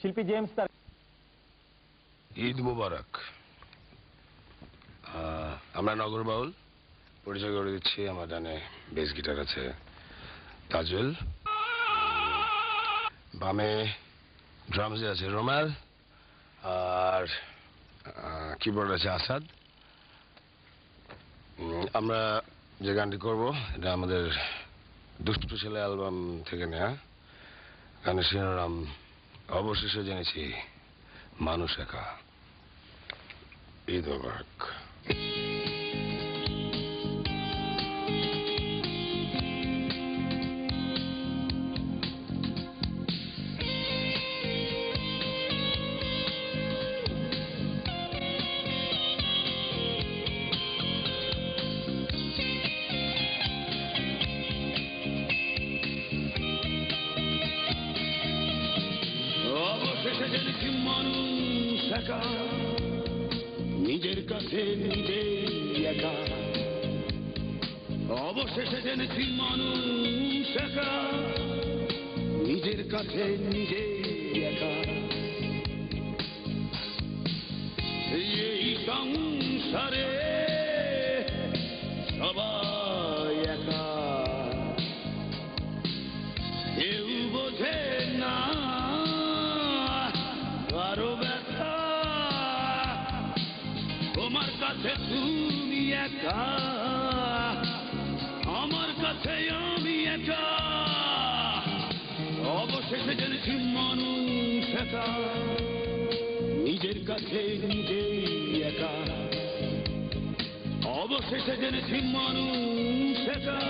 শিল্পী জেমস তার ঈদ মুবারক। আমরা নগর বাউল। পরিচয় করে দিচ্ছি, আমার ডানে বেস গিটার আছে তাজুল। বামে ড্রামসে আছে রোমাল। আর কিবোর্ড আছে আসাদ। আমরা যে গানটি করব, এটা আমাদের দুষ্টু ছেলে অ্যালবাম থেকে নেয়া। গানের শিরোনাম অবশেষে জেনেছি মানুষ একা। ঈদ মোবারক একা। নিজের কাছে নিজে একা। অবশেষে জেনেছি মানুষ একা। নিজের কাছে নিজে একা। এই সংসারে সবাই একা। কেউ বোঝে না কারও ব্যথা। কাছে তুমি একা। আমার কাছে আমি একা। অবশেষে জেনেছি মানুষ একা। নিজের কাছে নিজেই একা। অবশেষে জেনেছি মানুষ একা।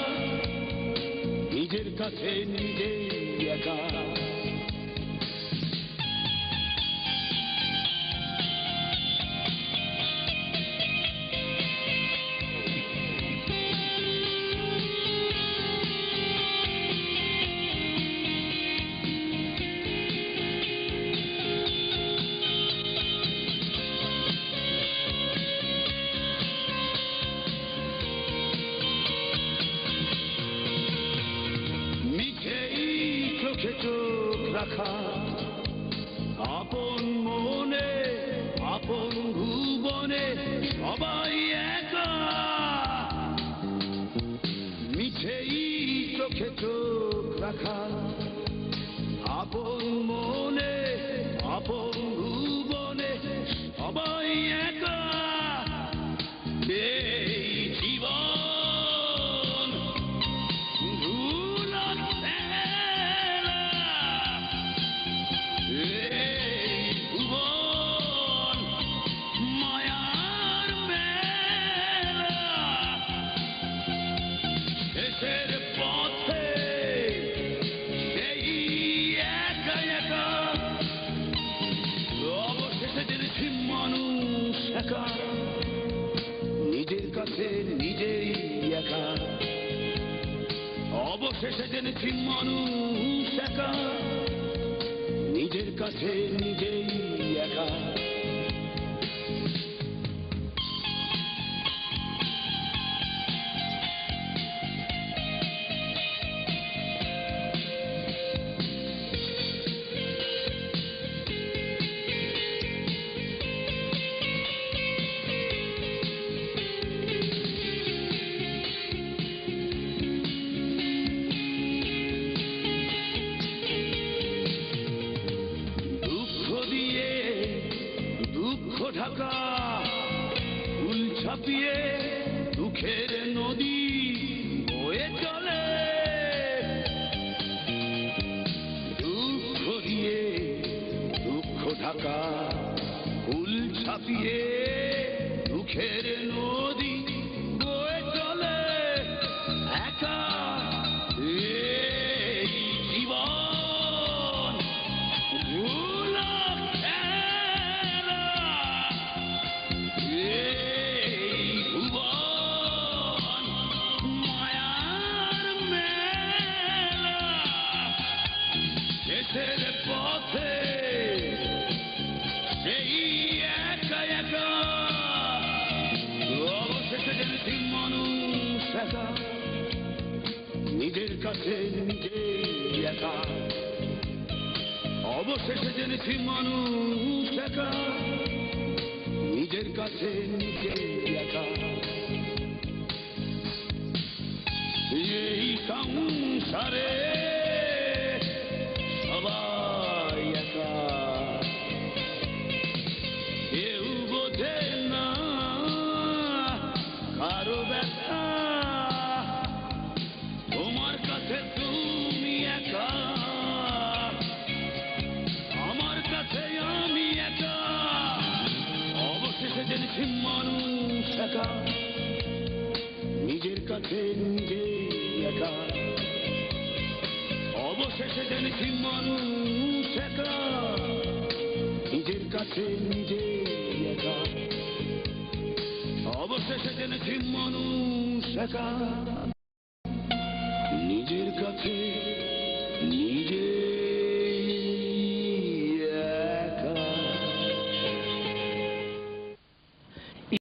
নিজের কাছে নিজেই চোখে চোখ রাখা। আপন মনে, আপন ভুবনে সবাই একা। মিঠেই চোখে চোখ রাখা। আপন মনে, আপন একা নিজের কাছে নিজেই একা। অবশেষে জেনেছি মানুষ একা নিজের কাছে নিজেই একা। ঢাকা উল ছাপিয়ে দুঃখের নদী বয়ে চলে। দুঃখ দিয়ে দুঃখ ঢাকা উল ছাপিয়ে দুঃখের নদী নিজেই জেনেছি মানুষ একা। নিজের কাছে নিজে একা এই সংসারে নিজের কাছে নিজে একা অবশেষে জেনেছি মানুষ একা নিজের কাছে নিজে একা অবশেষে জেনেছি মানুষ একা